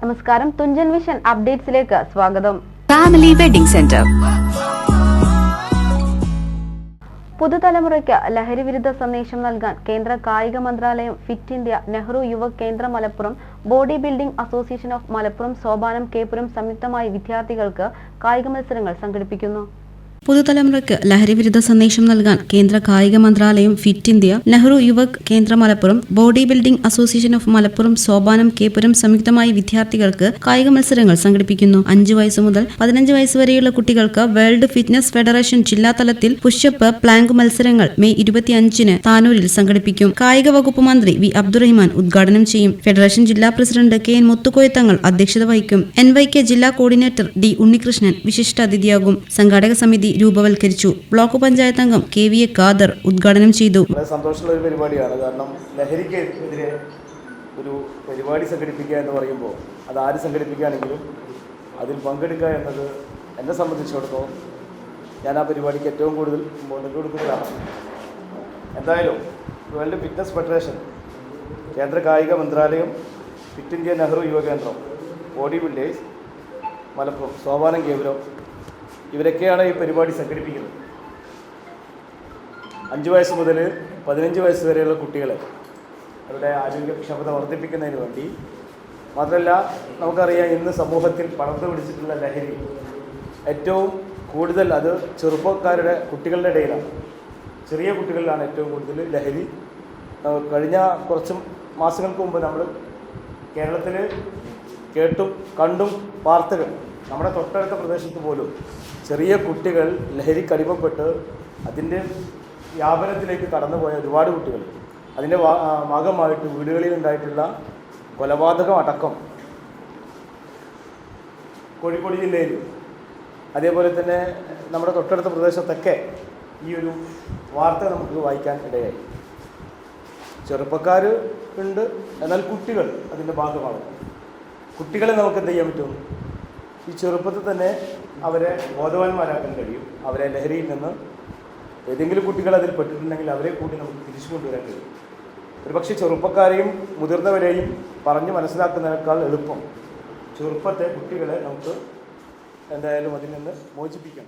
നമസ്കാരം. തുഞ്ചൻ വിഷൻ അപ്ഡേറ്റ്സിലേക്ക് സ്വാഗതം. Family wedding centre പുതുതലമുറയ്ക്ക് ലഹരി വിരുദ്ധ സന്ദേശം നൽകാൻ കേന്ദ്ര കായിക മന്ത്രാലയം fit India Nehru Yuva Kendra Malappuram body building association of Malappuram Sopanam Keppuram സംയുക്തമായി വിദ്യാർത്ഥികൾക്ക് കായിക മത്സരങ്ങൾ സംഘടിപ്പിക്കുന്നു. പുതുതലമുറയ്ക്ക് ലഹരിവിരുദ്ധ സന്ദേശം നൽകാൻ കേന്ദ്ര കായിക മന്ത്രാലയം fit India Nehru Yuvak Kendra Malappuram body building association of Malappuram Sopanam Keppuram സംയുക്തമായി വിദ്യാർത്ഥികൾക്ക് കായിക മത്സരങ്ങൾ സംഘടിപ്പിക്കുന്നു. അഞ്ചു വയസ്സ് മുതൽ പതിനഞ്ച് വയസ്സ് വരെയുള്ള കുട്ടികൾക്ക് വേൾഡ് ഫിറ്റ്നസ് ഫെഡറേഷൻ ജില്ലാ തലത്തിൽ പുഷപ്പ് പ്ലാങ്ക് മത്സരങ്ങൾ മെയ് ഇരുപത്തിയഞ്ചിന് താനൂരിൽ സംഘടിപ്പിക്കും. കായിക വകുപ്പ് മന്ത്രി വി അബ്ദുറഹിമാൻ ഉദ്ഘാടനം ചെയ്യും. ഫെഡറേഷൻ ജില്ലാ പ്രസിഡന്റ് കെ എൻ മുത്തുക്കോയത്തങ്ങൾ അധ്യക്ഷത വഹിക്കും. എൻ വൈ കെ ജില്ലാ കോർഡിനേറ്റർ ഡി ഉണ്ണികൃഷ്ണൻ വിശിഷ്ടാതിഥിയാകും. സംഘാടക സമിതി രൂപവൽക്കരിച്ചു. ബ്ലോക്ക് പഞ്ചായത്ത് അംഗം കെ വി എ ഖാദർ ഉദ്ഘാടനം ചെയ്തു. സന്തോഷമുള്ള ഒരു പരിപാടിയാണ്. കാരണം ലഹരിക്കെതിരെ ഒരു പരിപാടി സംഘടിപ്പിക്കുക എന്ന് പറയുമ്പോൾ അത് ആര് സംഘടിപ്പിക്കുകയാണെങ്കിലും അതിൽ പങ്കെടുക്കുക എന്നത് എന്നെ സംബന്ധിച്ചിടത്തോളം ഞാൻ ആ പരിപാടിക്ക് ഏറ്റവും കൂടുതൽ മുന്നിട്ട് കൊടുക്കുന്നതാണ്. എന്തായാലും വേൾഡ് ഫിറ്റ്നസ് ഫെഡറേഷൻ കേന്ദ്ര കായിക മന്ത്രാലയം fit India Nehru Yuvakendram body builders Malappuram Sopanam കേന്ദ്രം ഇവരൊക്കെയാണ് ഈ പരിപാടി സംഘടിപ്പിക്കുന്നത്. അഞ്ച് വയസ്സ് മുതൽ പതിനഞ്ച് വയസ്സ് വരെയുള്ള കുട്ടികളെ അവരുടെ ആരോഗ്യക്ഷമത വർദ്ധിപ്പിക്കുന്നതിന് വേണ്ടി. മാത്രമല്ല നമുക്കറിയാം ഇന്ന് സമൂഹത്തിൽ പടർന്നു പിടിച്ചിട്ടുള്ള ലഹരി ഏറ്റവും കൂടുതൽ അത് ചെറുപ്പക്കാരുടെ കുട്ടികളുടെ ഇടയിലാണ്. ചെറിയ കുട്ടികളിലാണ് ഏറ്റവും കൂടുതൽ ലഹരി. കഴിഞ്ഞ കുറച്ച് മാസങ്ങൾക്ക് മുമ്പ് നമ്മൾ കേരളത്തിൽ കേട്ടും കണ്ടും വാർത്തകൾ നമ്മുടെ തൊട്ടടുത്ത പ്രദേശത്ത് പോലും ചെറിയ കുട്ടികൾ ലഹരിക്ക് അടിമപ്പെട്ട് അതിന്റെ വ്യാപനത്തിലേക്ക് കടന്നുപോയ ഒരുപാട് കുട്ടികൾ. അതിന്റെ ഭാഗമായിട്ട് വീടുകളിൽ ഉണ്ടായിട്ടുള്ള കൊലപാതകം അടക്കം കോഴിക്കോട് ജില്ലയിൽ. അതേപോലെ തന്നെ നമ്മുടെ തൊട്ടടുത്ത പ്രദേശത്തൊക്കെ ഈ ഒരു വാർത്ത നമുക്ക് വായിക്കാൻ ഇടയായി. ചെറുപ്പക്കാർ ഉണ്ട് എന്നാൽ കുട്ടികൾ അതിന്റെ ഭാഗമാണ് കുട്ടികളെ നമുക്ക് എന്ത് ചെയ്യാൻ പറ്റും? ഈ ചെറുപ്പത്തിൽ തന്നെ അവരെ ബോധവാന്മാരാക്കാൻ കഴിയും. അവരെ ലഹരിയിൽ നിന്ന് ഏതെങ്കിലും കുട്ടികൾ അതിൽ പെട്ടിട്ടുണ്ടെങ്കിൽ അവരെ കൂടി നമുക്ക് തിരിച്ചു കൊണ്ടുവരാൻ കഴിയും. ഒരുപക്ഷെ ചെറുപ്പക്കാരെയും മുതിർന്നവരെയും പറഞ്ഞ് മനസ്സിലാക്കുന്നതിനേക്കാൾ എളുപ്പം ചെറുപ്പത്തെ കുട്ടികളെ നമുക്ക് എന്തായാലും അതിൽ നിന്ന് മോചിപ്പിക്കാം.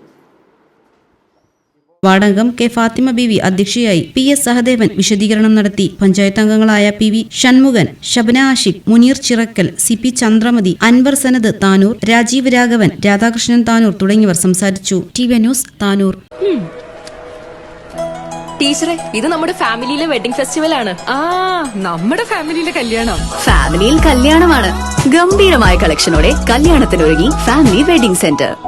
വാർഡംഗം കെ ഫാത്തിമ ബി വി അധ്യക്ഷയായി പി എസ് സഹദേവൻ വിശദീകരണം നടത്തി. പഞ്ചായത്ത് അംഗങ്ങളായ P V Shanmukhan Shabana Ashiq Muneer Chirakkal C P Chandramathi Anwar Sanad Tanur Rajeev Raghavan Radhakrishnan Tanur തുടങ്ങിയവർ സംസാരിച്ചു. T V news Tanur. ടീച്ചറെ ഇത് നമ്മുടെ ഫാമിലിയിലെ വെഡിംഗ് ഫെസ്റ്റിവൽ ആണ്. ആ നമ്മുടെ ഫാമിലിയിലെ കല്യാണം. ഫാമിലിയിൽ കല്യാണമാണ്. ഗംഭീരമായ കളക്ഷനോടെ കല്യാണത്തിനൊരുങ്ങി ഫാമിലി വെഡിംഗ് സെന്റർ.